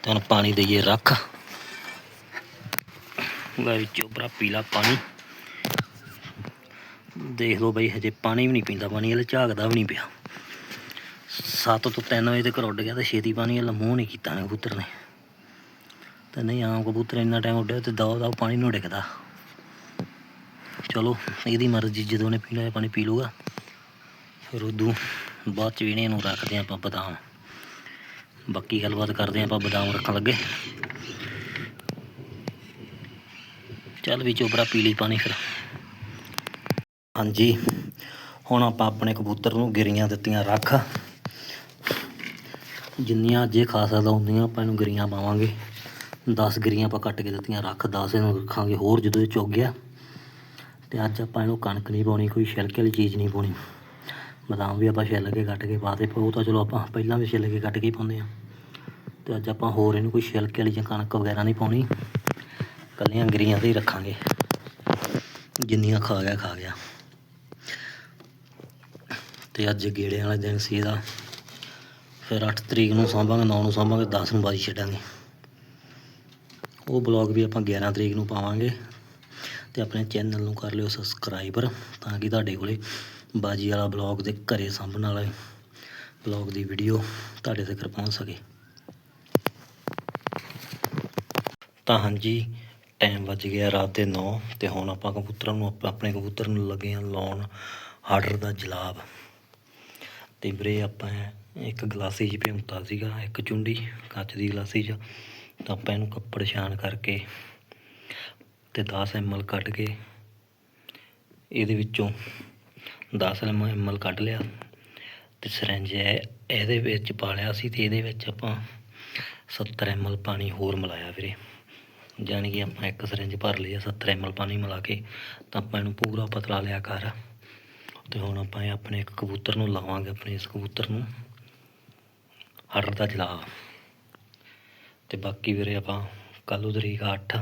ਤੇ ਹੁਣ ਪਾਣੀ ਦਈਏ ਰੱਖ। ਲੈ ਵਿੱਚੋਂ ਪੀਲਾ ਪਾਣੀ। ਦੇਖ ਲਓ ਬਈ, ਹਜੇ ਪਾਣੀ ਵੀ ਨਹੀਂ ਪੀਂਦਾ, ਪਾਣੀ ਵਾਲੇ ਝਾਕਦਾ ਵੀ ਨਹੀਂ ਪਿਆ। 7 ਤੋਂ 3 ਵਜੇ ਤੱਕ ਉੱਡ ਗਿਆ ਤੇ ਛੇਤੀ ਪਾਣੀ ਵਾਲਾ ਮੂੰਹ ਨਹੀਂ ਕੀਤਾ ਨੇ ਕਬੂਤਰ ਨੇ। ਤੇ ਨਹੀਂ, ਆਮ ਕਬੂਤਰ ਇੰਨਾ ਟਾਈਮ ਉੱਡਿਆ ਤੇ ਦੋ ਦੋ ਪਾਣੀ ਨੂੰ ਡਿੱਗਦਾ। ਚਲੋ, ਇਹਦੀ ਮਰਜ਼ੀ, ਜਦੋਂ ਨੇ ਪੀਣਾ ਹੈ ਪਾਣੀ ਪੀ ਲੂਗਾ ਫਿਰ ਉਦੋਂ ਬਾਅਦ ਚ ਵੀ ਨੇ ਇਹਨੂੰ ਰੱਖਦੇ ਆਪਾਂ ਬਦਾਮ। ਬਾਕੀ ਗੱਲਬਾਤ ਕਰਦੇ ਹਾਂ ਆਪਾਂ ਬਦਾਮ ਰੱਖਣ ਲੱਗੇ। ਚੱਲ ਵੀ ਚੋਬਰਾ ਪੀ ਲਈ ਪਾਣੀ ਫਿਰ। ਹਾਂਜੀ। ਹੁਣ ਆਪਾਂ ਆਪਣੇ ਕਬੂਤਰ ਨੂੰ ਗਿਰੀਆਂ ਦਿੱਤੀਆਂ, ਰੱਖ। ਜਿੰਨੀਆਂ ਜੇ ਖਾ ਸਕਦਾ ਹੁੰਦੀਆਂ, ਆਪਾਂ ਇਹਨੂੰ ਗਿਰੀਆਂ ਪਾਵਾਂਗੇ। 10 ਗਿਰੀਆਂ ਆਪਾਂ ਕੱਟ ਕੇ ਦਿੱਤੀਆਂ, ਰੱਖ 10 ਇਹਨੂੰ ਰੱਖਾਂਗੇ ਹੋਰ ਜਦੋਂ ਇਹ ਚੁੱਗ ਗਿਆ। ਤੇ ਅੱਜ ਆਪਾਂ ਇਹਨੂੰ ਕਣਕ ਨਹੀਂ ਪਾਉਣੀ, ਕੋਈ ਛਿਲਕੇ ਵਾਲੀ ਚੀਜ਼ ਨਹੀਂ ਪਾਉਣੀ। ਬਦਾਮ ਵੀ ਆਪਾਂ ਛਿੱਲ ਕੇ ਕੱਟ ਕੇ ਪਾਤੇ ਉਹ ਤਾਂ ਚਲੋ ਆਪਾਂ ਪਹਿਲਾਂ ਵੀ ਛਿੱਲ ਕੇ ਕੱਟ ਕੇ ਹੀ ਪਾਉਂਦੇ ਆ ਤੇ ਅੱਜ ਆਪਾਂ ਹੋਰ ਇਹਨੂੰ ਕੋਈ ਛਿਲਕੇ ਵਾਲੀ ਜਾਂ ਕਣਕ ਵਗੈਰਾ ਨਹੀਂ ਪਾਉਣੀ। ਕੱਲੀਆਂ ਗਿਰੀਆਂ ਤੇ ਹੀ ਰੱਖਾਂਗੇ। ਜਿੰਨੀਆਂ ਖਾ ਗਿਆ ਖਾ ਗਿਆ। ਤੇ ਅੱਜ ਗੇੜਿਆਂ ਵਾਲਾ ਦਿਨ ਸੀ ਇਹਦਾ। ਫਿਰ 8 ਤਰੀਕ ਨੂੰ ਸਾਂਭਾਂਗੇ 9 ਨੂੰ ਸਾਂਭਾਂਗੇ 10 ਨੂੰ ਬਾਜੀ ਛੱਡਾਂਗੇ। ਉਹ ਬਲੌਗ ਵੀ ਆਪਾਂ 11 ਤਰੀਕ ਨੂੰ ਪਾਵਾਂਗੇ ਤੇ ਆਪਣੇ ਚੈਨਲ ਨੂੰ ਕਰ ਲਿਓ ਸਬਸਕ੍ਰਾਈਬਰ ਤਾਂ ਕਿ ਤੁਹਾਡੇ ਕੋਲੇ ਬਾਜੀ ਵਾਲਾ ਬਲੌਗ ਦੇ ਘਰੇ ਸਾਂਭਣ ਵਾਲਾ ਬਲੌਗ ਦੀ ਵੀਡੀਓ ਤੁਹਾਡੇ ਤੱਕ ਪਹੁੰਚ ਸਕੇ। ਤਾਂ ਹਾਂਜੀ, ਟਾਈਮ ਵੱਜ ਗਿਆ ਰਾਤ ਦੇ 9 ਤੇ ਹੁਣ ਆਪਾਂ ਕਬੂਤਰਾਂ ਨੂੰ, ਆਪਣੇ ਕਬੂਤਰ ਨੂੰ ਲੱਗੇ ਆ ਲਾਉਣ ਹਾਰਡਰ ਦਾ ਜਲਾਬ। ਤੇ ਵੀਰੇ ਆਪਾਂ ਇੱਕ ਗਲਾਸੀ 'ਚ ਭਿਉਂਤਾ ਸੀਗਾ, ਇੱਕ ਚੁੰਡੀ ਕੱਚ ਦੀ ਗਲਾਸੀ 'ਚ, ਤਾਂ ਆਪਾਂ ਇਹਨੂੰ ਕੱਪੜ ਛਾਨ ਕਰਕੇ ਤੇ 10 ml ਕੱਢ ਕੇ ਇਹਦੇ ਵਿੱਚੋਂ 10 ml ਕੱਢ ਲਿਆ ਤੇ ਸਿਰੰਜ ਹੈ ਇਹਦੇ ਵਿੱਚ ਪਾ ਲਿਆ ਸੀ ਤੇ ਇਹਦੇ ਵਿੱਚ ਆਪਾਂ 70 ml ਪਾਣੀ ਹੋਰ ਮਿਲਾਇਆ ਵੀਰੇ। ਜਾਣੀ ਕਿ ਆਪਾਂ ਇੱਕ ਸਿਰੰਜ ਭਰ ਲਈ ਆ 70 ml ਪਾਣੀ ਮਿਲਾ ਕੇ, ਤਾਂ ਆਪਾਂ ਇਹਨੂੰ ਪੂਰਾ ਪਤਲਾ ਲਿਆ ਕਰ ਤੇ ਹੁਣ ਆਪਾਂ ਇਹ ਆਪਣੇ ਇੱਕ ਕਬੂਤਰ ਨੂੰ ਲਾਵਾਂਗੇ, ਆਪਣੇ ਇਸ ਕਬੂਤਰ ਨੂੰ। ਹੜਰ ਦਾ ਜਲਾ ਤੇ ਬਾਕੀ ਵੀਰੇ ਆਪਾਂ ਕੱਲ੍ਹ ਨੂੰ ਤਰੀਕ 8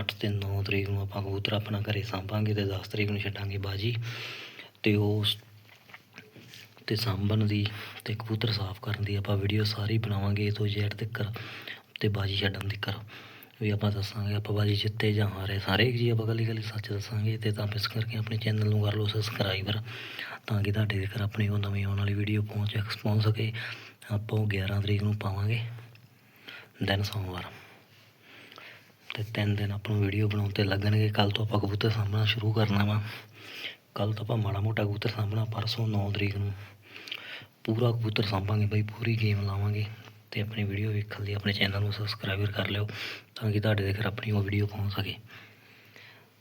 8 ਤੇ 9 ਤਰੀਕ ਨੂੰ ਆਪਾਂ ਕਬੂਤਰ ਆਪਣਾ ਘਰੇ ਸਾਂਭਾਂਗੇ ਤੇ 10 ਤਰੀਕ ਨੂੰ ਛੱਡਾਂਗੇ ਬਾਜੀ। ਤੇ ਉਸ ਤੇ ਸਾਂਭਣ ਦੀ ਤੇ ਕਬੂਤਰ ਸਾਫ਼ ਕਰਨ ਦੀ ਆਪਾਂ ਵੀਡੀਓ ਸਾਰੀ ਬਣਾਵਾਂਗੇ, ਇਹ ਤੋਂ ਜ਼ੈਡ ਤੱਕ ਤੇ ਬਾਜੀ ਛੱਡਣ ਤੱਕ। ਵੀ ਆਪਾਂ ਦੱਸਾਂਗੇ, ਆਪਾਂ ਬਾਜੀ ਜਿੱਤੇ ਜਾਂ ਹਾਰੇ, ਸਾਰੇ ਜੀ ਆਪਾਂ ਗਲੀ ਗਲੀ ਸੱਚ ਦੱਸਾਂਗੇ ਤੇ ਤਾਂ ਇਸ ਕਰਕੇ ਆਪਣੇ ਚੈਨਲ ਨੂੰ ਕਰ ਲਓ ਸਬਸਕ੍ਰਾਈਬਰ ਤਾਂ ਕਿ ਤੁਹਾਡੇ ਤੱਕ ਆਪਣੀ ਉਹ ਨਵੀਂ ਆਉਣ ਵਾਲੀ ਵੀਡੀਓ ਪਹੁੰਚ ਪਹੁੰਚ ਸਕੇ, ਆਪਾਂ ਉਹ 11 ਤਰੀਕ ਨੂੰ ਪਾਵਾਂਗੇ ਦਿਨ ਸੋਮਵਾਰ। ਤੇ ਤਿੰਨ ਦਿਨ ਆਪਾਂ ਨੂੰ ਵੀਡੀਓ ਬਣਾਉਣ ਤੇ ਲੱਗਣਗੇ ਕੱਲ ਤੋਂ ਆਪਾਂ ਕਬੂਤਰ ਸਾਂਭਣਾ ਸ਼ੁਰੂ ਕਰਨਾ ਵਾ। ਕੱਲ ਤੋਂ ਆਪਾਂ ਮਾੜਾ ਮੋਟਾ ਕਬੂਤਰ ਸਾਂਭਣਾ, ਪਰਸੋਂ 9 ਤਰੀਕ ਨੂੰ। ਪੂਰਾ ਕਬੂਤਰ ਸਾਂਭਾਂਗੇ ਬਈ, ਪੂਰੀ ਗੇਮ ਲਾਵਾਂਗੇ। ਤੇ ਆਪਣੀ ਵੀਡੀਓ ਵੇਖਣ ਲਈ ਆਪਣੇ ਚੈਨਲ ਨੂੰ ਸਬਸਕ੍ਰਾਈਬਰ ਕਰ ਲਿਓ ਤਾਂ ਕਿ ਤੁਹਾਡੇ ਤੱਕ ਆਪਣੀ ਉਹ ਵੀਡੀਓ ਪਹੁੰਚ ਸਕੇ।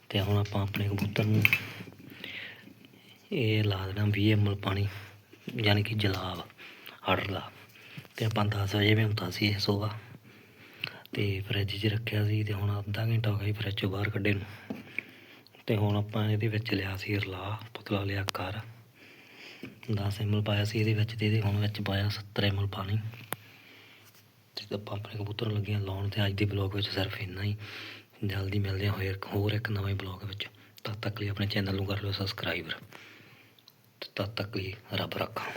ਤੇ ਹੁਣ ਆਪਾਂ ਆਪਣੇ ਕਬੂਤਰ ਨੂੰ ਇਹ ਲਾ ਦੇਣਾ 20 ml ਪਾਣੀ, ਯਾਨੀ ਕਿ ਜਲਾਬ ਹੜਰ ਦਾ ਤੇ ਆਪਾਂ 10 ਵਜੇ ਵੀ ਹੁੰਦਾ ਸੀ ਇਹ ਸੋਵਾ ਤੇ ਫਰਿੱਜ 'ਚ ਰੱਖਿਆ ਸੀ ਤੇ ਹੁਣ ਅੱਧਾ ਘੰਟਾ ਹੋ ਗਿਆ ਜੀ ਫਰਿੱਜ 'ਚੋਂ ਬਾਹਰ ਕੱਢੇ ਨੂੰ। ਤੇ ਹੁਣ ਆਪਾਂ ਇਹਦੇ ਵਿੱਚ ਲਿਆ ਸੀ ਰਲਾ, ਪਤਲਾ ਲਿਆ ਕਰ 10 ml ਪਾਇਆ ਸੀ ਇਹਦੇ ਵਿੱਚ ਤੇ ਇਹਦੇ ਹੁਣ ਵਿੱਚ ਪਾਇਆ 70 ml ਪਾਣੀ। ਤੇ ਆਪਾਂ ਆਪਣੇ ਕਬੂਤਰ ਨੂੰ ਲੱਗੇ ਹਾਂ ਲਾਉਣ ਤੇ ਅੱਜ ਦੇ ਬਲੌਗ ਵਿੱਚ ਸਿਰਫ ਇੰਨਾ ਹੀ। ਜਲਦੀ ਮਿਲਦੇ ਹਾਂ ਹੋਰ ਹੋਰ ਇੱਕ ਨਵੇਂ ਬਲੌਗ ਵਿੱਚ। ਤਦ ਤੱਕ ਲਈ ਆਪਣੇ ਚੈਨਲ ਨੂੰ ਕਰ ਲਿਓ ਸਬਸਕ੍ਰਾਈਬਰ ਤੇ ਤਦ ਤੱਕ ਲਈ ਰੱਬ ਰੱਖਾ।